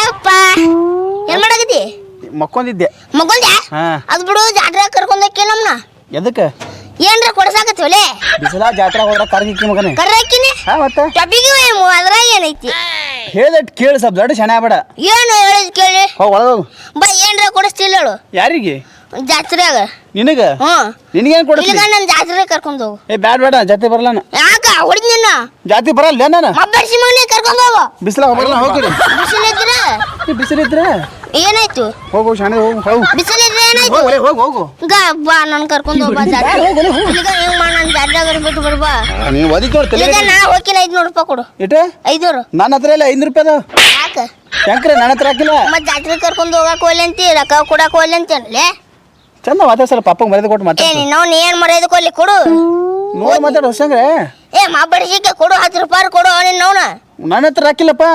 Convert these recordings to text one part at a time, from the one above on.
ಏಪ್ಪ ಏನ್ ಮಾಡಕತ್ತಿ? ಮಕ್ಕೊಂದಿದ್ದೆ. ಮಗೊಂದ್ಯಾ ಹಾ. ಅದ್ ಬಿಡು ಜಾತ್ರೆ ಕರ್ಕೊಂಡಕ್ಕೆ ನಮ್ನ? ಎದಕ್ಕೆ? ಏನ್ರ ಕೊಡ್ಸಾಕತ್ತೀವಲೆ ಬಿಸಿಲ ಜಾತ್ರೆ ಹೋದ್ರ ಕರ್ಗಿಕ್ಕಿ ಮಗನೇ. ಕರ್ರ ಹಾಕಿನಿ ಹಾ ಮತ್ತೆ? ಏನು ಅದ್ರಾಗ ಏನೈತಿ? ಹೇಳ್ದಟ್ ಕೇಳಿ ಸ್ವಲ್ಪ ದೊಡ್ಡ ಶನ ಬೇಡ ಏನು ಹೇಳಿದ್ ಕೇಳಿ? ಹೋಗ್ ಒಳಗೋಗು ಬಾ ಏನ್ರ ಕೊಡಿಸ್ತಿಲ್ಲ ಹೇಳು. ಯಾರಿಗೆ? ಜಾತ್ರೆಯಾಗ ನಿನಗ? ಹ್ಮ್ ನಿನಗೇನ್ ಕೊಡ್ತೀನಿ? ಇಲ್ಲಿಗ ನನ್ ಜಾತ್ರೆ ಕರ್ಕೊಂಡ್ ಹೋಗು. ಏ ಬ್ಯಾಡ ಬೇಡ ಜಾತಿ ಬರಲ್ಲ ನಾ. ಯಾಕ? ನಿನ್ನ? ಜಾತಿ ಬರಲ್ಲ ನಾನು? ಮಬ್ಬರ್ಸಿ ಮಗನೇ ಕರ್ಕೊಂಡ್ ಹೋಗು. ಬಿಸಿಲ ಬರಲ್ಲ ಹೋಗಿರಿ ಬಿಸಿಲಿದ್ರ? ಬಿಸಿಲಿದ್ರೆ? ಏನಾಯ್ತು? ಹೋಗು ಶಾನೆ ಹೋಗು ಹೋಗು. ಬಿಸಿಲಿದ್ರೆ ಏನಾಯ್ತು? ಹೋಗು ಹೋಗು ಹೋಗು. ಗ ಬಾ ನನ್ ಕರ್ಕೊಂಡ್ ಹೋಗ್ಬಾ ಜಾತ್ರೆ. ಇಲ್ಲಿಗ ಹೆಂಗ್ ಮಾಡ ನನ್ ಜಾತ್ರೆಯಾಗ ಬಿಟ್ಟು ಬರ್ಬಾ ನೀ ಒದಿಕ್ ನೋಡಿ ತಲೆ ಈಗ ನಾ ಹೋಗಿಲ್ಲ ಐದ್ನೂರು ರೂಪಾಯಿ ಕೊಡು. ಇಟ 500 ನನ್ನ ಹತ್ರ ಇಲ್ಲ 500 ರೂಪಾಯಿ ಅದ ಯಾಕ? ಶಂಕ್ರೆ ನನ್ನ ಹತ್ರ ಹಾಕಿಲ್ಲ? ಮತ್ತೆ ಜಾತ್ರೆ ಕರ್ಕೊಂಡು ಹೋಗಕ್ಕೆ ಹೋಗ್ಲಿ ಅಂತಿ ರೊಕ್ಕ ಕೊಡಕ್ ಹೋಗ್ಲಿ ಅಂತೇನಲ್ಲೇ ಚಂದ ಮಾತಾಡ್ಸಲ್ಲ ಪಾಪಂಗೆ ಮರ್ಯಾದೆ ಕೊಟ್ಟು ಏ ನಾವು ನೀನು ಏನ್ ಮರ್ಯಾದೆ ಕೊಡ್ಲಿ ಕೊಡು. ನೋಡಿ ಮಾತಾಡು ಹೊಸಂಗ್ರೆ ಏ ಮಾಬಡಿಸಿಕೆ ಕೊಡು ಹತ್ತು ರೂಪಾಯಿ ಕೊಡು ನಿನ್ನವನ ನನ್ನ ಹತ್ರ ಹಾಕಿಲ್ಲಪ್ಪ.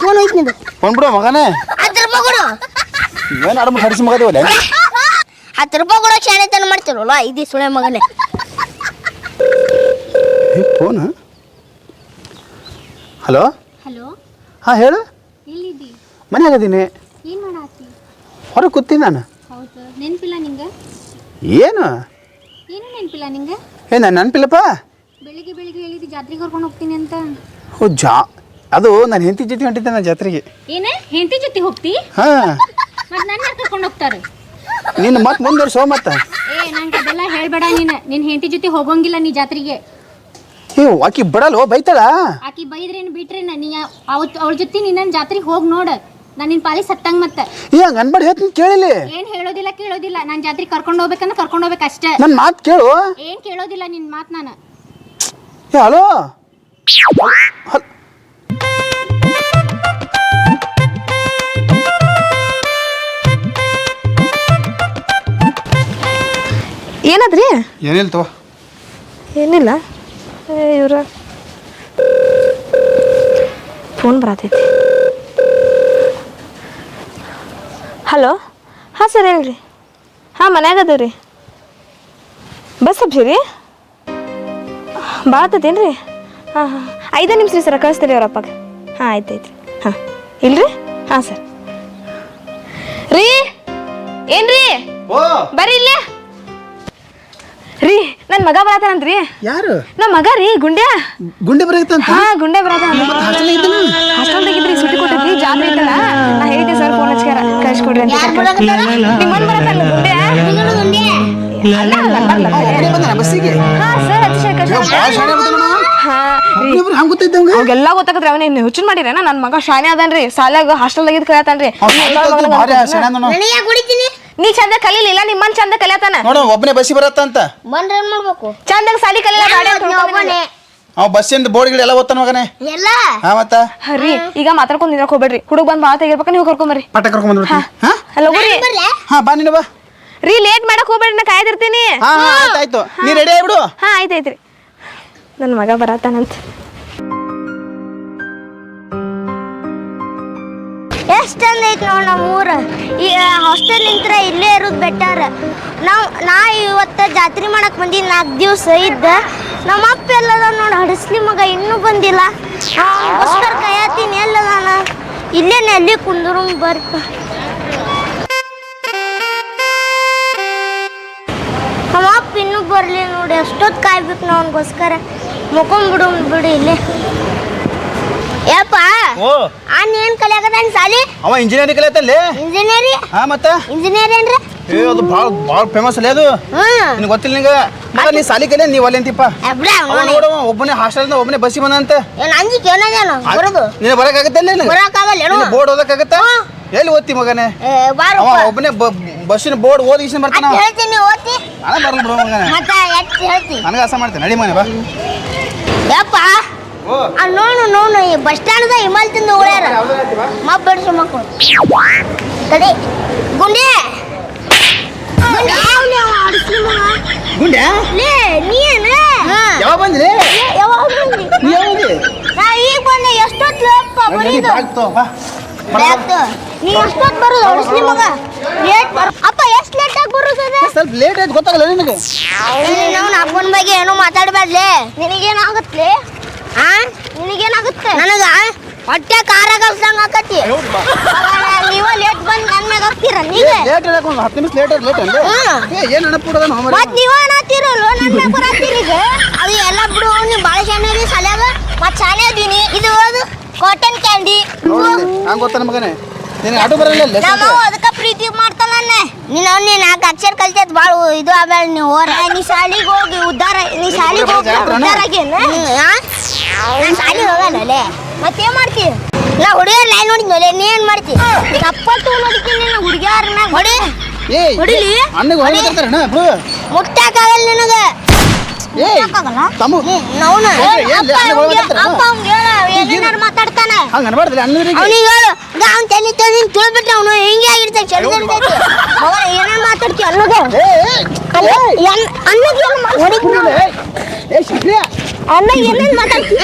ಫೋನ್ ಐತಿ ನಿಂದು. ಬಂದ್ಬಿಡು ಮಗನೇ. ಹತ್ತು ರೂಪಾಯಿ ಕೊಡು. ಏನು ಅಡಮ ಹರಿಸಿ ಮಗದೇವಲ್ಲ ಹತ್ತು ರೂಪಾಯಿ ಕೊಡೋ ಶಾಣೆತನ ಮಾಡ್ತಿರಲ್ಲ ಇದು ಸುಳೆ ಮಗನೇ. ಫೋನ್? ಹಲೋ? ಹಲೋ? ಹಾಂ ಹೇಳು. ಎಲ್ಲಿದ್ದಿ? ಮನ್ಯಾಗ ಅದೀನಿ ಏನು ಮಾಡಾತಿ? ಹೊರಗೆ ಕೂತೀನಿ ನಾನು. ಹೌದು. ನೆನಪಿಲ್ಲ ನಿಂಗೆ? ಏನು? ಏನು ನೆನಪಿಲ್ಲ ನಿಂಗೆ? ಏ ನಾನು ನೆನಪಿಲ್ಲಪ್ಪ. ಬೆಳಿಗ್ಗೆ ಬೆಳಿಗ್ಗೆ ಹೇಳಿದ್ದು ಜಾತ್ರೆಗೆ ಕರ್ಕೊಂಡು ಹೋಗ್ತೀನಿ ಅಂತ. ಓ ಜಾ. ಅದು ನಾನು ಹೆಂಡತಿ ಜೊತೆ ಹೊಂಟಿದ್ದೆ ನಾನು ಜಾತ್ರೆಗೆ. ಏನ? ಹೆಂಡತಿ ಜೊತೆ ಹೋಗ್ತಿ? ಹಾಂ. ಮತ್ತೆ ನನ್ನ ಕರ್ಕೊಂಡು ಹೋಗ್ತಾರೆ? ನಿನ್ನ ಮತ್ತೆ ಮುಂದುವರ್ಸೋ ಮತ್ತೆ? ಏ ನಂಗೆ ಅದೆಲ್ಲ ಹೇಳ್ಬೇಡ ನೀನು. ನಿನ್ನ ಹೆಂಡತಿ ಜೊತೆ ಹೋಗೋಂಗಿಲ್ಲ ನೀ ಜಾತ್ರೆಗೆ. ಏ ಆಕಿ ಬಿಡಲ್ವೋ? ಬೈತಾಳ? ಆಕಿ ಬೈದ್ರೇನು ಬಿಟ್ರೇನ? ನೀ ಅವತ್ತು ಅವಳ ಜೊತೆ ನಿನ್ನ ಜಾತ್ರೆಗೆ ಹೋಗಿ ನೋಡ. ನಾನು ನಿನ್ನ ಪಾಲಿ ಸತ್ತಂಗ ಮತ್ತೆ. ಏ ಹಂಗೆ ಅನ್ಬೇಡಿ ಹೇಳ್ತೀನಿ ಕೇಳಿಲಿ. ಏನು ಹೇಳೋದಿಲ್ಲ ಕೇಳೋದಿಲ್ಲ. ನಾನು ಜಾತ್ರೆಗೆ ಕರ್ಕೊಂಡು ಹೋಗ್ಬೇಕಂದ್ರೆ ಕರ್ಕೊಂಡು ಹೋಗ್ಬೇಕು ಅಷ್ಟೇ. ನನ್ನ ಮಾತು ಕೇಳು. ಏನು ಕೇಳೋದಿಲ್ಲ ನಿನ್ನ ಮಾತು ನಾನು. ಏ ಹಲೋ? ಹಲ್ ಏನದ್ರಿ? ಏನಿಲ್ಲ ತಗೋ. ಏನಿಲ್ಲ. ಇವ್ರ. ಫೋನ್ ಬರತೈತಿ. ಹಲೋ? ಹಾಂ ಸರ್ ಹೇಳ್ರಿ. ಹಾಂ ಮನ್ಯಾಗ ರೀ. ಬಸ್ ಹಬ್ಸಿರಿ ಭಾಳತ್ತೇನು ರೀ? ಹಾಂ ಹಾಂ. ಐದೇ ನಿಮಿಷ ರೀ ಸರ್ ಕಳಿಸ್ತೀರಿ ಅವ್ರ ಅಪ್ಪಗೆ. ಹಾಂ ಆಯ್ತು ಆಯ್ತು ರೀ. ಹಾಂ. ಇಲ್ರಿ? ಹಾಂ ಸರ್. ರೀ? ಏನ್ರಿ? ಬರ್ರಿ ಇಲ್ಲೇ. ರೀ ನನ್ನ ಮಗ ಬರತಾನಂತ್ರಿ. ಯಾರು? ನಮ್ಮ ಮಗ ರೀ ಗುಂಡ್ಯಾ. ಗುಂಡೆ ಬರೈತಂತ ಹಾ ಗುಂಡೆ ಬರತಾನ. ಹಾಸ್ಟೆಲ್ದಾಗಿದ್ರಿ ಸುಟ್ಟಿ ಕೊಟ್ಟಿದ್ರಿ ಜಾತ್ರೆ ಇತ್ತಲ್ಲ ನಾ ಹೇಳಿದ್ದೆ ಸರ್ ಫೋನ್ ಹಚ್ಚಾರ ಕಳ್ಸ್ಕೊಡ್ರಿ ಅಂತ ನಿಮ್ಮನ್ ಬರತಾನ ಗುಂಡ್ಯಾ? ಅಲ್ಲ, ಅಲ್ಲ, ಅಲ್ಲ, ಅಲ್ಲ. ಬಸ್ಸಿಗೆ? ಹಾ ಸರ್ ಕಳ್ಸ್ಕೊಡ್ರಿ. ಹಾ ರೀ. ಹಂಗೆ ಗೊತ್ತೈತೆ ಅವಂಗ ಅವ್ಗೆಲ್ಲ ಗೊತ್ತಾಗತ್ರಿ ಅವನೇನು ಹುಚ್ಚನ್ ಮಾಡಿರೇನ ನನ್ನ ಮಗ ಶಾನೆ ಅದಾನ್ರಿ ಸಾಲಾಗ ಭಾರಿ ಸಣ್ಣ ನೋಡು. ನನಗೆ ಕುಡಿತೀನಿ ನೀ ಚಂದ ಕಲೀಲಿಲ್ಲ ನಿಮ್ಮನ್ ಚಂದ ಕಲಿಯತಾನ? ನೋಡು ಒಬ್ಬನೇ ಬಸ್ಸಿ ಬರತ್ತಂತ. ಬಂದ್ರೆ ಏನ್ ಮಾಡ್ಬೇಕು. ಚಂದಾಗ ಸಾಲಿ ಕಲಿಯಲ್ಲ ಗಾಡಿ ಅಂತ ನೀ ಒಬ್ಬನೇ. ಅವ ಬಸ್ಸಿಂದ ಬೋರ್ಡ್ ಗಿಡ ಎಲ್ಲ ಓದ್ತಾನ ಮಗನೇ? ಎಲ್ಲ? ಹಾ ಮತ್ತ? ಹರಿ ರೀ ಈಗ ಮಾತಾಡ್ಕೊಂಡ್ ನಿಂದ್ರಕ್ ಹೋಗ್ಬೇಡ್ರಿ. ಹುಡುಗ ಬಂದ್ ಮಾತಾ ತೆಗಿರ್ಬೇಕ ನೀವು ಕರ್ಕೊಂಬರಿ ಪಟ ಕರ್ಕೊಂಡ್ ಬಂದ್ಬಿಡ್ತೀನಿ. ಹಾ. ಹಲೋ ರೀ ಬರ್ಲೆ? ಹಾ ಬಾ ನೀನು ಬಾ. ರೀ ಲೇಟ್ ಮಾಡಕ್ ಹೋಗ್ಬೇಡ್ರಿ ನಾ ಕಾಯ್ದಿರ್ತೀನಿ. ಹಾ ಹಾ ಆಯ್ತಾಯ್ತು ನೀ ರೆಡಿ ಆಗ್ಬಿಡು. ಹಾ ಆಯ್ತಾಯ್ತ್ರಿ ನನ್ನ ಮಗ ಬರತ್ತಾನಂತ. ಎಷ್ಟು ಚಂದ ಐತೆ ನೋಡಿ ನಮ್ಮ ಊರು ಈ ಹಾಸ್ಟೆಲ್ ನಿಂತ್ರ ಇಲ್ಲೇ ಇರೋದು ಬೆಟರ್ ನಾವು, ನಾ ಇವತ್ತು ಜಾತ್ರೆ ಮಾಡಕ್ಕೆ ಬಂದಿದ್ದು ನಾಲ್ಕು ದಿವಸ ಇದ್ದ. ನಮ್ಮ ಅಪ್ಪ ಎಲ್ಲದ ನೋಡಿ ಹಡಸ್ಲಿ ಮಗ ಇನ್ನೂ ಬಂದಿಲ್ಲ. ಅವನಿಗೋಸ್ಕರ ಕೈಯತ್ತೀನಿ ಎಲ್ಲದ ಇಲ್ಲೇ ನೆಲ್ಲಿ ಕುಂದ್ರು ಬರ್ಪ. ನಮ್ಮ ಅಪ್ಪ ಇನ್ನೂ ಬರಲಿ ನೋಡಿ ಅಷ್ಟೊತ್ತು ಕಾಯ್ಬೇಕು ನಾವು ಅವನಿಗೋಸ್ಕರ ಮುಕೊಂಬಿಡು ಬಿಡು ಇಲ್ಲೇ. ಯಪ್ಪ. ಅಣ್ಣ ಏನ್ ಕಲಿಯಾಕತ್ತಾನ ಸಾಲಿ ಅವ ಇಂಜಿನಿಯರಿಂಗ್ ಕಲಿಯತ್ತಲ್ಲಿ ಇಂಜಿನಿಯರಿ ಹಾ ಮತ್ತ? ಇಂಜಿನಿಯರ್ ಏನ್ರಿ? ಏ ಅದು ಭಾಳ ಭಾಳ ಫೇಮಸ್ ಅಲ್ಲೇ ಅದು. ನಿನಗೆ ಗೊತ್ತಿಲ್ಲ ನಿಂಗೆ? ಮಗ ನೀ ಸಾಲಿ ಕಲಿಯ ನೀ ಒಲ್ಲೆ ಅಂತಿಪ್ಪ. ಅವ ನೋಡು ಒಬ್ಬನೇ ಹಾಸ್ಟೆಲ್ದ ಒಬ್ಬನೇ ಬಸ್ಸಿಗೆ ಬಂದಂತ ಏನ್ ಅಂಜಿಕೆ ಏನದೇನು ಬರೋದು. ನೀನು ಬರಕಾಗತ್ತಲ್ಲ ನಿನಗೆ? ಬರೋಕ್ಕಾಗಲ್ಲ ಬೋರ್ಡ್ ಓದಕ್ಕಾಗತ್ತ ಎಲ್ಲಿ ಓದ್ತಿ ಮಗನೇ? ಅವ ಒಬ್ಬನೇ ಬಸ್ಸಿನ ಬೋರ್ಡ್ ಓದಿ ಇಷ್ಟ ಬರ್ತಾನ. ಹೇಳ್ತೀನಿ ಓದ್ತಿ. ನಾನು ಬರಲ್ಲ ಬಿಡು ಮಗನೇ. ಮತ್ತೆ ಹೇಳ್ತಿ. ನನಗೆ ಆಸೆ ಮಾಡ್ತೀನಿ. ನಡಿ ಮನೆ ಬಾ. ಯಪ್ಪ ಆ ನೋಡು ನೋಡು ಈ ಬಸ್ ಸ್ಟ್ಯಾಂಡ್ದ ಹಿಮಾಲ್ ತಿಂದು ಓಡ್ಯಾರ ಮಬ್ಬ ಬಡಿಸು ಮಕ್ಕಳು ಕಡೆ ಗುಂಡೆ. ಗುಂಡೆ. ಲೇ ನೀ ಏನ್ಲೇ? ಯಾವಾಗ ಬಂದ್ರಿ? ಯಾವಾಗ ಬಂದಿ? ನೀ ನಾ ಈಗ ಬಂದೆ ಎಷ್ಟೊತ್ತು ಅಪ್ಪ ಬರೀದು? ನೀ ಎಷ್ಟೊತ್ತು ಬರೋದು? ಹೊಡಿಸ್ಲಿ ಮಗ. ಲೇಟ್ ಬರ ಅಪ್ಪ ಎಷ್ಟು ಲೇಟ್ ಆಗಿ ಬರುತ್ತದೆ ಸ್ವಲ್ಪ ಲೇಟ್ ಆಯ್ತು ಗೊತ್ತಾಗಲ್ಲ ನಿನಗೆ. ನಾವು ಅಪ್ಪನ ಬಗ್ಗೆ ಏನೋ ಮಾತಾಡಬಾರ್ಲೆ ನಿನಗೇನಾಗುತ್ತೆ ಆ? ನಿನಗೇನಾಗುತ್ತೆ? ನನಗ? ಹೊಟ್ಟೆ ಕಾರ ಕಲ್ಸಂಗ ಆಕತಿ. ನೀವ ಲೇಟ್ ಬಂದ್ ನನ್ ಮ್ಯಾಗ ಹಾಕ್ತೀರ ನೀಗ ಲೇಟ್ ಹೇಳಕ್ ಒಂದು ಹತ್ತು ನಿಮಿಷ ಲೇಟ್ ಲೇಟ್ ಅಂದ್ರೆ ಹ್ಮ್. ಏ ಏನು ನೆನಪು ಮತ್ ನೀವ ಅನ್ನತ್ತೀರಲ್ವ ನನ್ ಮ್ಯಾಗ ಬರತ್ತೀರಿ ಈಗ. ಅದು ಎಲ್ಲ ಬಿಡು ನೀವು ಬಾಳೆ ಚೆನ್ನಾಗಿ ಸಲ್ಯಾಗ ಮತ್ ಶಾಲೆ ಅದೀನಿ ಇದು ಅದು ಕಾಟನ್ ಕ್ಯಾಂಡಿ ಹಂಗ ಗೊತ್ತ ನಮಗನೆ? ನಿನಗೆ ಆಟೋ ಬರಲ್ಲ ನಮ್ಮ ಅದಕ್ಕ ಪ್ರೀತಿ ಮಾಡ್ತಾನೆ ನೀನು ಅವ್ನು ನೀನು ನಾಲ್ಕು ಅಕ್ಷರ ಕಲ್ತೈತ್ ಬಾಳ ಇದು ಆಮೇಲೆ ನೀವು ಹೋರ ನೀ ಶಾಲಿಗೆ ಹೋಗಿ ಉದ್ದಾರ ನೀ ಶಾಲಿಗೆ ಹೋಗಿ ಉದ್ದಾರ ಆಗೇನ ನಾನು ಶಾಲಿಗೆ ಹೋಗಲ್ಲ ಮತ್ತೇನ್ ಮಾಡ್ತಿ? ನಾ ಹುಡುಗಿಯರ್ ಲೈನ್ ನೋಡಿದ್ನಲೆ ನೀ ಏನ್ ಮಾಡ್ತಿ? ಚಪ್ಪತ್ತು ನೋಡ್ತೀನಿ ನಿನ್ನ ಹುಡುಗಿಯರ್ ಮ್ಯಾಗ ಹೊಡಿ. ಏಯ್ ಹೊಡಿಲಿ? ಅಣ್ಣಗೆ ಹೊರಗೆ ಬರ್ತಾರಣ್ಣ ಬಿಡು. ಮುಟ್ಟಾಕಾಗಲ್ಲ ನಿನಗ. ಏಯ್ ಮುಟ್ಟಾಕಾಗಲ್ಲ? ತಮ್ಮ. ನವ್ನ. ಏನ್ ಲೇ, ಅಪ್ಪ ಅಲ್ಲೇ ಒಳಗೆ ಅವ್ನ್ಗೆ- ಬರ್ತಾರ? ಅಪ್ಪ ಅವ್ನ್ಗೆ ಹೇಳು ಏನೇನಾರು ಮಾತಾಡ್ತಾನ? ಹಂಗೆ ಅನ್ಬಾರ್ದಿಲ್ಲ ಅಣ್ಣರಿಗೆ ಅವನಿಗೆ ಹೇಳು. ಅವ್ನ ತಲೆ ತಲೆ ತಿಳ್ಬಿಟ್ರೆ ಅವನು ಹಿಂಗೆ ಆಗಿರ್ತಾನೆ? ಚಳಿ ಇರ್ತೈತಿ ಮಗ. ಏನೇನು ಮಾತಾಡ್ತಿ ಅನ್ನೋದು ಅನ್ನಗೆ ಏ ಶಿಕ್ರಿಯ ಅನ್ನಗೆ ಏನೇನು ಮಾತಾಡ್ತಿ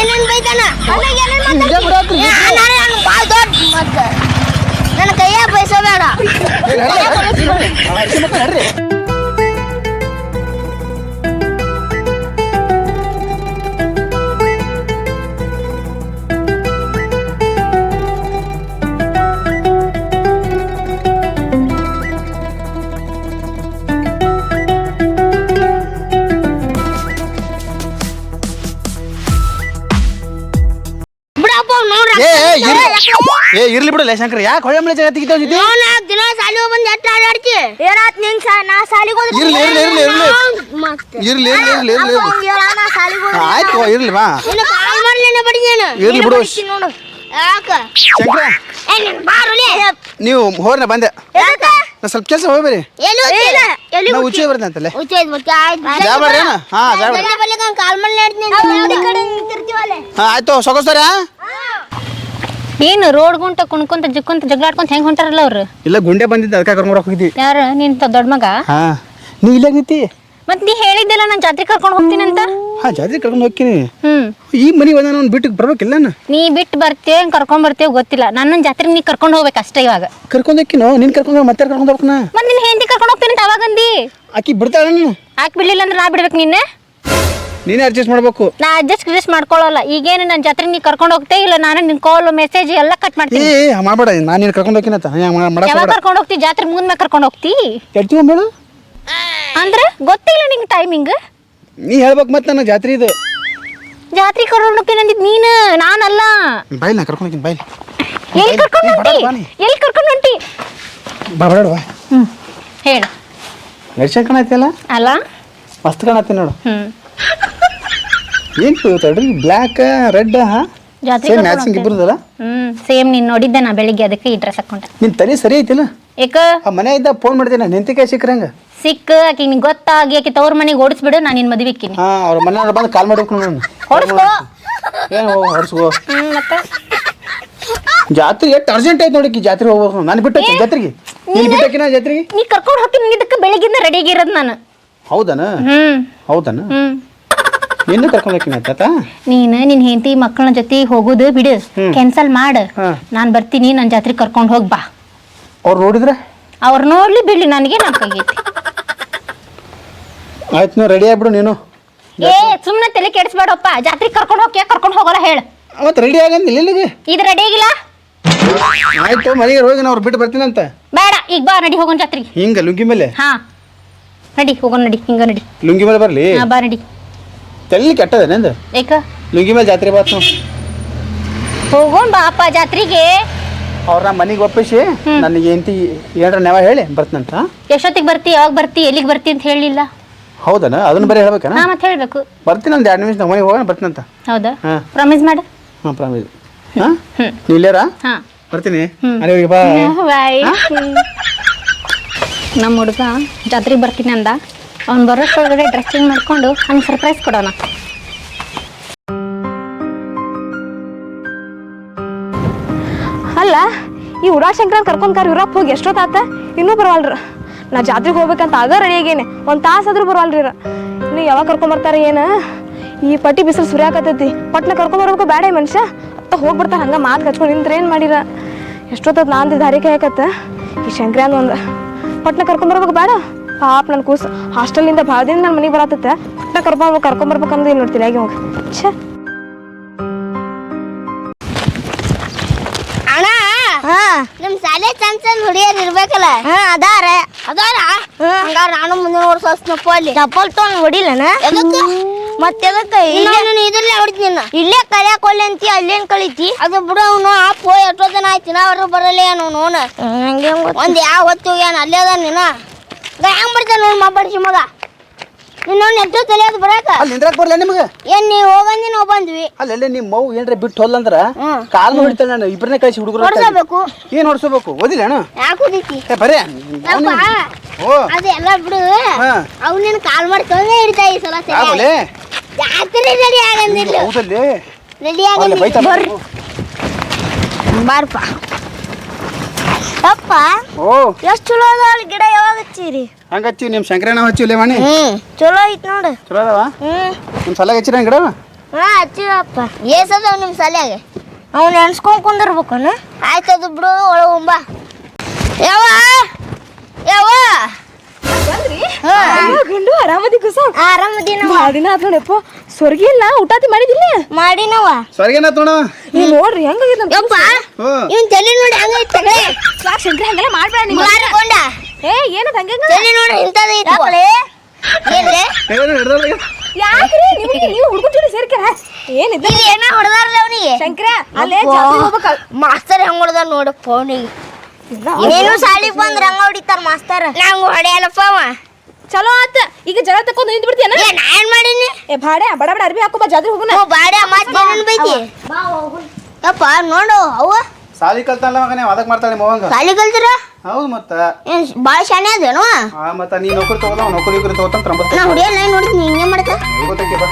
ಏನೇನು ಬೈತಾನ ಅನ್ನಗೆ ಏನೇನು ಹಿಂಗೆ ಬಿಡಾತ್ರಿ? ಮಾತಾಡ್ತಿ ನಾನು ನಾನು ಭಾಳ ದೊಡ್ಡ ಮತ್ತೆ ನನ್ನ ಕೈಯಾಗ ಬಯಸಬೇಡ ನಡ್ರಿ ಇರ್ಲಿ ಬಿಡಲ್ಲ ಶಂಕರ್ ಯಾಕೆ ಹೊಳೆ ಮಳೆ ಜಗತ್ತಿಗೆ ಜೊತೆ? ನಾಲ್ಕು ದಿನ ಸಾಲಿ ಬಂದು ಎಟ್ಟು ಆಡಾಡ್ತಿ? ಏನಾತ್ ನಿಂಗೆ ಸಾ ನಾ ಸಾಲಿಗೆ ಹೋದ್ರೆ ಇರ್ಲಿ, ಇರ್ಲಿ, ಇರ್ಲಿ, ಇರ್ಲಿ. ಮತ್ತೆ. ಇರ್ಲಿ ಇರ್ಲಿ ಇರ್ಲಿ ಇರ್ಲಿ ಅಪ್ಪ ಅವ್ನ್ಗೆ ಹೇಳು, ನಾ ಸಾಲಿಗೆ ಹೋದ್ರೆ ಆಯ್ತು ಇರ್ಲಿ ಬಾ. ನಿನ್ನ ಕಾಲ್ ಬಡಿದೇನು ಇರ್ಲಿ ಬಿಡು. ನೋಡು. ಯಾಕ? ಶಂಕರ. ಏ ನೀನ್ ಬಾರುಲಿ ನೀವು ಹೋರ್ನ ಬಂದೆ. ಯಾಕ ನಾ ಸ್ವಲ್ಪ ಕೆಲಸ ಹೋಗ್ಬೇರಿ ಎಲ್ಲಿ ಹೋಗ್ತೀರ ಎಲ್ಲಿ ನಾ ಉಚ್ಚೆ? ಬರ್ದೆ ಅಂತಲ್ಲೇ ಉಚ್ಚೈದ್ ಮತ್ತೆ ಆಯ್ತು. ಜಾಬಾರ್ರಿ ಅಣ್ಣ ಹಾ ಕಡೆ ನಿಂತಿರ್ತೀವಲ್ಲ? ಹಾ ಆಯ್ತು ಸೊಗಸ್ತಾರ ಏನು ರೋಡ್ ಗುಂಟ ಕುಣ್ಕೊಂತ ಜಿಕ್ಕೊಂತ ಜಗಳಾಡ್ಕೊಂತ ಹೆಂಗ್ ಹೊಂಟಾರಲ್ಲ ಅವ್ರು? ಇಲ್ಲ ಗುಂಡೆ ಬಂದಿದ್ದ ಅದಕ್ಕೆ ಕರ್ಕೊಂಡು ಹೋಗಿದ್ವಿ ಯಾರು? ನೀನ್ ದೊಡ್ಡ ಮಗ? ಹಾ. ನೀ ಇಲ್ಲೇ ನಿಂತಿ? ಮತ್ ನೀ ಹೇಳಿದ್ದೆಲ್ಲ ನಾನು ಜಾತ್ರೆ ಕರ್ಕೊಂಡು ಹೋಗ್ತೀನಿ ಅಂತ? ಹಾ ಜಾತ್ರೆ ಕರ್ಕೊಂಡು ಹೋಗ್ತೀನಿ. ಹ್ಮ್. ಈ ಮನಿ ಒಂದ ನಾನು ಬಿಟ್ಟು ಬರ್ಬೇಕಿಲ್ಲ ನಾನು ನೀ ಬಿಟ್ಟು ಬರ್ತೀಯ ಕರ್ಕೊಂಡ್ ಬರ್ತೀಯ ಗೊತ್ತಿಲ್ಲ. ನನ್ನ ಜಾತ್ರೆ ನೀ ಕರ್ಕೊಂಡು ಹೋಗ್ಬೇಕು ಅಷ್ಟೇ ಇವಾಗ. ಕರ್ಕೊಂಡು ಹೋಗ್ಕಿನೋ ನೀನು ಕರ್ಕೊಂಡು ಮತ್ತೆ ಕರ್ಕೊಂಡು ಹೋಗ್ಬೇಕನ ಮತ್ ನಿನ್ ಹೆಂಡತಿ ಕರ್ಕೊಂಡು ಹೋಗ್ತೀನಿ ಅಂತ ಅವಾಗಂದಿ ಆಕಿ ಬಿಡ್ತಾಳ ನಾನು ಅಕ್ಕಿ ಬಿಡ್ಲಿಲ್ಲ ಅಂದ್ರೆ ನಾ ಬಿಡ್ಬೇಕು ನಿನ್ನೆ? ನೀನೇ ಅಡ್ಜಸ್ಟ್ ಮಾಡ್ಬೇಕು. ನಾ ಅಡ್ಜಸ್ಟ್ ಗಿಡ್ಜಸ್ಟ್ ಮಾಡ್ಕೊಳ್ಳಲ್ಲ. ಈಗೇನು ನನ್ನ ಜಾತ್ರೆ ನೀ ಕರ್ಕೊಂಡು ಹೋಗ್ತೇ ಇಲ್ಲ ನಾನು ನಿನ್ ಕಾಲ್ ಮೆಸೇಜ್ ಎಲ್ಲ ಕಟ್ ಮಾಡ್ತೀನಿ. ಏ, ಮಾಡಬೇಡ ನಾನು ನೀನು ಕರ್ಕೊಂಡು ಹೋಗ್ಕಿನತ್ತ ಮಾಡಕ್ ಯಾವಾಗ ಕರ್ಕೊಂಡು ಹೋಗ್ತಿ? ಜಾತ್ರೆ ಮುಗಿದ್ಮೇಲೆ ಕರ್ಕೊಂಡು ಹೋಗ್ತಿ? ಎಡ್ತೀವ ಮೇಡಮ್ ಅಂದ್ರೆ ಗೊತ್ತಿಲ್ಲ ನಿಂಗೆ ಟೈಮಿಂಗ್ ನೀ ಹೇಳ್ಬೇಕು ಮತ್ತೆ ನನ್ನ ಜಾತ್ರೆ ಇದು. ಜಾತ್ರೆ ಕರ್ಕೊಂಡು ಹೋಗ್ತೀನಿ ಅಂದಿದ್ ನೀನು ನಾನಲ್ಲ. ಬೈಲ್ ನಾ ಕರ್ಕೊಂಡು ಹೋಗ್ತೀನಿ ಬೈಲ್ ಎಲ್ಲಿ ಕರ್ಕೊಂಡು ಹೊಂಟಿ. ಎಲ್ಲಿ ಕರ್ಕೊಂಡು ಹೊಂಟಿ? ಬಾ ಬಾ. ಹೇಳು. ನಡ್ಸಂಗ್ ಕಾಣತ್ತಲ್ಲ ಅಲ್ಲ? ಮಸ್ತ್ ಕಾಣತ್ತೆ ನೋಡು. ಹ್ಮ್. ಏನು ತಡ್ರಿ ಬ್ಲಾಕ್ ರೆಡ್ ಹಾ? ಜಾತ್ರೆ ಸೇಮ್ ಮ್ಯಾಚಿಂಗ್ ಇಬ್ಬರದಲ್ಲ ಹ್ಮ್ ಸೇಮ್ ನೀನ್ ನೋಡಿದ್ದೆ ನಾ ಬೆಳಿಗ್ಗೆ ಅದಕ್ಕೆ ಈ ಡ್ರೆಸ್ ಹಾಕೊಂಡೆ. ನಿನ್ ತಲೆ ಸರಿ ಐತಿಲ್ಲ? ಏಕ? ಆ ಮನೆ ಇದ್ದ ಫೋನ್ ಮಾಡ್ತೀನಿ ನಿಂತಿಕಾಯಿ ಸಿಕ್ರಂಗ ಸಿಕ್ಕ ಆಕಿ ನಿಂಗೆ ಗೊತ್ತಾಗಿ ಆಕಿ ತವ್ರ ಮನೆಗೆ ಓಡಿಸ್ಬಿಡು ನಾನು ನಿನ್ನ ಮದುವೆ ಇಕ್ಕಿನಿ. ಹಾ ಅವ್ರ ಮನೆಯವ್ರು ಬಂದು ಕಾಲ್ ಮಾಡ್ಬೇಕು ನಾನು ಹೊಡ್ಸ್ಕೋ. ಏನು ಹೊಡ್ಸ್ಕೋ. ಹ್ಮ್ ಮತ್ತೆ? ಜಾತ್ರೆ ಎಷ್ಟು ಅರ್ಜೆಂಟ್ ಐತೆ ನೋಡಿ ಜಾತ್ರೆ ಹೋಗ್ಬೇಕು ನಾನು. ಬಿಟ್ಟು ಜಾತ್ರೆಗೆ. ನೀನು ಬಿಟ್ಟಕಿನ ಜಾತ್ರೆಗೆ? ನೀ ಕರ್ಕೊಂಡು ಹೋಗ್ತೀನಿ ಇದಕ್ಕೆ ಬೆಳಿಗ್ಗಿಂದ ರೆಡಿ ಆಗಿರೋದು ನಾನು. ಹೌದನ? ಹ್ಮ್. ಹೌದನ? ಹ್ಮ್. ನಿನ್ನೂ ಕರ್ಕೊಂಡ್ ಹೋಗ್ತೀನಿ ತಾತ ನೀನು ನಿನ್ ಹೆಂಡತಿ ಮಕ್ಕಳ ಜೊತೆ ಹೋಗೋದು ಬಿಡು. ಕ್ಯಾನ್ಸಲ್ ಮಾಡ. ನಾನ್ ನಾನು ಬರ್ತೀನಿ ನನ್ನ ಜಾತ್ರೆ ಕರ್ಕೊಂಡ್ ಹೋಗ್ ಬಾ. ಅವ್ರು ನೋಡಿದ್ರೆ? ಅವ್ರು ನೋಡ್ಲಿ ಬಿಡ್ಲಿ ನನಗೆ ನನ್ನ ಕೈಗೈತಿ ಆಯ್ತು ನೀವು ರೆಡಿ ಆಗ್ಬಿಡು ನೀನು. ಏ ಸುಮ್ಮನೆ ತಲೆ ಕೆಡಿಸ್ಬೇಡಪ್ಪ. ಜಾತ್ರೆ ಕರ್ಕೊಂಡು ಹೋಗ್ಯ ಕರ್ಕೊಂಡು ಹೋಗಲ್ಲ ಹೇಳ. ಅವತ್ತು ರೆಡಿ ಆಗಂದಿಲ್ಲ ಇಲ್ಲಿಗೆ? ಇದು ರೆಡಿ ಆಗಿಲ್ಲ? ಆಯ್ತು ಮನೆಗೆ ಹೋಗಿ ನಾನು ಅವ್ರು ಬಿಟ್ಟು ಬರ್ತೀನಂತ. ಬೇಡ ಈಗ ಬಾ ನಡಿ ಹೋಗೋಣ ಜಾತ್ರೆಗೆ. ಹಿಂಗ ಲುಂಗಿ ಮೇಲೆ? ಹಾ. ನಡಿ ಹೋಗೋಣ ನಡಿ ಹಿಂಗ ನಡಿ. ಲುಂಗಿ ಮೇಲೆ ಬರಲಿ? ಹಾ ಬಾ ನಡಿ. ತಲೆ ಕೆಟ್ಟದ ನಂದು ಏಕ? ಲುಂಗಿ ಮೇಲೆ ಜಾತ್ರೆ ಬಾತು ಹೋಗೋಣ ಬಾಪ ಜಾತ್ರೆಗೆ. ಅವ್ರ ಮನೆಗೆ ಒಪ್ಪಿಸಿ ನನಗೆ ಎಂತಿ ಏನಾರ ನೆವ ಹೇಳಿ ಬರ್ತಂತ ಎಷ್ಟೊತ್ತಿಗೆ ಬರ್ತಿ ಯಾವಾಗ ಬರ್ತಿ ಎಲ್ಲಿಗೆ ಬರ್ತಿ ಅಂತ ಹೇಳಿಲ್ಲ. ಹೌದನ? ಅದನ್ನ ಬರೀ ಹೇಳ್ಬೇಕನ? ನಾ ಮತ್ತೆ ಹೇಳ್ಬೇಕು. ಬರ್ತೀನಿ ಒಂದು ಎರಡು ನಿಮಿಷ ನಮ್ಮ ಮನೆಗೆ ಹೋಗೋಣ ಬರ್ತೀನಂತ. ಹೌದಾ? ಹಾ. ಪ್ರಾಮಿಸ್ ಮಾಡು. ಹಾಂ ಪ್ರಾಮಿಸ್. ಹಾಂ? ನೀವು ಇಲ್ಲೇರ? ಹಾ. ಬರ್ತೀನಿ. ಅಲ್ಲಿಗೆ ಬಾ. ಬಾಯ್. ನಮ್ಮ ಹುಡುಗ ಜಾತ್ರೆಗೆ ಬರ್ತೀನಿ ಅಂದ. ಅವ್ನು ಬರೋಷ್ಟೊಳಗಡೆ ಡ್ರೆಸ್ ಚೇಂಜ್ ಮಾಡ್ಕೊಂಡು ಹಂಗೆ ಸರ್ಪ್ರೈಸ್ ಕೊಡೋಣ. ಅಲ್ಲ, ಈ ಉಡಾಶಂಕರನ್ ಕರ್ಕೊಂಡ್ ಕರ್ ಇವ್ರಪ್ಪ ಹೋಗಿ ಎಷ್ಟೊತ್ತಾತ ಇನ್ನೂ ಬರವಲ್ರ. ನಾ ಜಾತ್ರೆಗೆ ಹೋಗ್ಬೇಕಂತ ಆಗ ರೆಡಿ ಆಗೇನೆ. ಒಂದು ತಾಸು ಆದ್ರೂ ಬರವಲ್ರಿ. ಇನ್ನು ಯಾವಾಗ ಕರ್ಕೊಂಬರ್ತಾರೆ ಬರ್ತಾರ ಏನ? ಈ ಪಟ್ಟಿ ಬಿಸಿಲು ಸುರಿಯಾಕತ್ತೈತಿ ಪಟ್ನ ಕರ್ಕೊಂಬರ್ಬೇಕು ಬೇಡ ಮನುಷ್ಯ. ಅತ್ತ ಹೋಗ್ಬಿಡ್ತಾರ ಹಂಗ ಮಾತು ಕಚ್ಕೊಂಡು ನಿಂತ್ರ ಏನು ಮಾಡಿರ? ಎಷ್ಟೊತ್ತದ ನಾಂದಿ ದಾರಿ ಕಾಯಕತ್ತ ಈ ಶಂಕ್ರ್ಯಾನ್ ಒಂದು ಪಟ್ನ ಕರ್ಕೊಂಬರ್ಬೇಕು ಬೇಡ ಪಾಪ ನನ್ನ ಕೂಸು ಹಾಸ್ಟೆಲಿಂದ ಭಾಳ ದಿನ ನನ್ನ ಮನೆಗೆ ಬರತ್ತತ್ತೆ ನಾ ಕರ್ಕೊಂಡು ಕರ್ಕೊಂಬರ್ಬೇಕು ಏನು ನೋಡ್ತೀನಿ ಹಾಗೆ ಹೋಗಿ ಛೇ. ಅಣ್ಣ ನಮ್ ಶಾಲೆ ಚಂದ ಚಂದ ಹುಡುಗಿಯರ್ ಇರ್ಬೇಕಲ್ಲ? ಹಾ ಅದಾರ. ಅದಾರ? ಹಂಗಾರ ನಾನು ಮುಂದಿನ ವರ್ಷ ಹೊಸ್ನಪ್ಪ ಅಲ್ಲಿ. ಚಪ್ಪಲ್ ತೊಗೊಂಡು ಹೊಡಿಲನ? ಮತ್ತೆದಕ್ಕ ಇಲ್ಲೇ ನಾನು ಇದ್ರಲ್ಲೇ ಹೊಡಿತೀನಿ ಇಲ್ಲೇ ಕಲಿಯಾಕ ಒಲ್ಲೆ ಅಂತಿ ಅಲ್ಲೇನ್ ಕಳಿತಿ ಅದು ಬಿಡು ಅವನು ಆ ಪೋ ಎಷ್ಟೋ ಜನ ಆಯ್ತು ನಾ ಅವ್ರು ಬರಲ್ಲ ಏನು ನೋನ ಒಂದ್ ಯಾವ ಹೊತ್ತು ಹೋಗ್ಯಾನ ಅಲ್ಲೇ ಅದ ನೀನು? ಹೆಂಗ್ ಬರ್ತಾನ ನೋಡ್ ಮಾಬಡಿಸಿ ಮಗ? ಇನ್ನೊಂದು ನೆಟ್ಟು ತಲೆಯೋದು ಬರಾಕ? ಅಲ್ಲಿ ನಿಂದ್ರಾಕ್ ಬರ್ಲ ನಿಮಗೆ? ಏನ್ ನೀ ಹೋಗಂದಿ ನಾವು ಬಂದ್ವಿ. ಅಲ್ಲೆಲ್ಲ ನಿಮ್ಮ ಮೌ ಏನ್ರ ಬಿಟ್ಟು ಹೊಲ್ಲಂದ್ರ ಅಂದ್ರ ಕಾಲ್ ಹೊಡಿತಾಳೆ ನಾನು ಇಬ್ಬರನ್ನೇ ಕಳಿಸಿ ಹುಡುಗರು ಹೊಡ್ಸಬೇಕು ಏನ್ ಹೊಡ್ಸಬೇಕು ಓದಿಲ್ಲ ಅಣ್ಣ ಯಾಕೆ ಹೊಡಿತಿ ಏ ಬರೇ. ಓ. ಅದೆಲ್ಲ ಬಿಡು. ಅವ್ ಅವ್ನ ಕಾಲ್ ಮಾಡಿ ತೊಂದ್ರೆ ಹಿಡಿತಾ ಈ ಸಲ ಸರಿ ಯಾವಲೆ ಜಾತ್ರೆ ರೆಡಿ ಆಗಂದಿಲ್ಲ ಹೌದಲ್ಲಿ? ರೆಡಿ ಆಗಂದಿಲ್ಲ ಬೈತಾನ. ಬಾರಪ್ಪ ಅಪ್ಪ ಓ. ಎಷ್ಟು ಚಲೋ ಅದಾವ ಅಲ್ಲಿ ಗಿಡ ಯಾವಾಗ ಹಚ್ಚಿರಿ? ಹಂಗ ಹಚ್ಚಿವಿ ನಿಮ್ಮ ಶಂಕರಣ್ಣ ಹಚ್ಚಿವಿ ಮಣಿ ಹ್ಮ್ ಚಲೋ ಐತ್ ನೋಡು. ಚಲೋ ಅದಾವ? ಹ್ಮ್. ನಿಮ್ಮ ಸಲ ಹಚ್ಚಿರ ಗಿಡ ಹಾ ಹಚ್ಚಿವಪ್ಪ. ಏಸದವ್ ನಿಮ್ಮ ಸಲ್ಯಾಗ? ಅವ್ನು ಎಣ್ಸ್ಕೊಂಡ್ ಕುಂದಿರ್ಬೇಕನ? ಆಯ್ತದು ಬಿಡು ಒಳಗೆ ಹೋಂಬ ಯಾವ ಯಾವ ಗಂಡು ಆರಾಮದಿ ಕುಸ? ಆರಾಮದಿನ ಭಾಳ ದಿನ ಆತ್ ನೋಡಪ್ಪ ಸ್ವರ್ಗಿ ಇಲ್ಲ ಊಟಾತಿ ಮಾಡಿದಿಲ್ಲ? ಮಾಡಿನವ ನೀ ನೋಡ್ರಿ ಹೆಂಗಾಗಿದೆ ಯಪ್ಪ ಇವನ್ ತಲೆ ನೋಡಿ ಯಾಕೆ ಶಂಕರ ಹಂಗಲ್ಲ ಮಾಡ್ಬೇಡ ನೀ ಏ ಏನದ ಹಂಗೆ ತಲೆ ನೋಡಿ ಇಂಥದೈತಿ ಏನ್ಲೆ ಏನು ಹಿಡ್ದಲ್ಲ ಯಾಕ್ರಿ? ನಿಮಗೆ ನೀವು ಹುಡುಗನ ಜೋಡಿ ಸೇರ್ಕ್ಯಾರ? ಏನಿದೆ ಇಲ್ಲಿ ಏನ ಹೊಡೆದಾರಲ್ಲ ಅವನಿಗೆ? ಶಂಕರ ಅಲ್ಲೇ ಜಾತ್ರೆ ಹೋಗ್ಬೇಕ. ಮಾಸ್ತರ್ ಹೆಂಗ್ ಹೊಡೆದ ನೋಡು ಫೋನಿಗೆ ನೀನು ಸಾಲಿಗೆ ಬಂದ್ರ ಹಂಗ ಹೊಡಿತಾರ ಮಾಸ್ತರ್? ನಂಗೆ ಹೊಡೆಯಲ್ಲಪ್ಪ ಅವ. ಚಲೋ ಆತ. ಈಗ ಜಗಳ ತಕೊಂಡ್ ನಿಂತ ಬಿಡ್ತೀಯನ? ಏ ನಾ ಏನ್ ಮಾಡೀನಿ? ಏ ಬಾಡೆ ಬಡ ಬಡ ಅರ್ಬಿ ಹಾಕೋ ಬಾ ಜಾತ್ರೆ ಹೋಗುನ. ಓ ಬಾಡೆ ಮತ್ತೆ ಏನನ್ ಬೈತಿ? ಯಪ್ಪ ನೋಡು ಅವ್ವ. ಸಾಲಿ ಕಲ್ತಲ್ಲ ಮಗನೇ ಅದಕ್ಕೆ ಮಾಡ್ತಾಳೆ ನಿಮ್ಮ ಅವಂಗ ಸಾಲಿ ಕಲ್ತಿರ ಹೌದು ಮತ್ತ. ಏನ್ ಭಾಳ ಶಾಣೆ ಅದೇನು? ಆ ಮತ್ತ ನೀ ನೌಕರಿ ತಗೋದ ನೌಕರಿ ಗಿಕರಿ ತಗೋತಾನ ನಾ ಹೊಡಿಯಲ್ಲ ನೋಡಿ ನೀ ಹಿಂಗೆ ಮಾಡ್ತಾ? ಗೊತ್ತಕ್ಕೆ ಬಾ.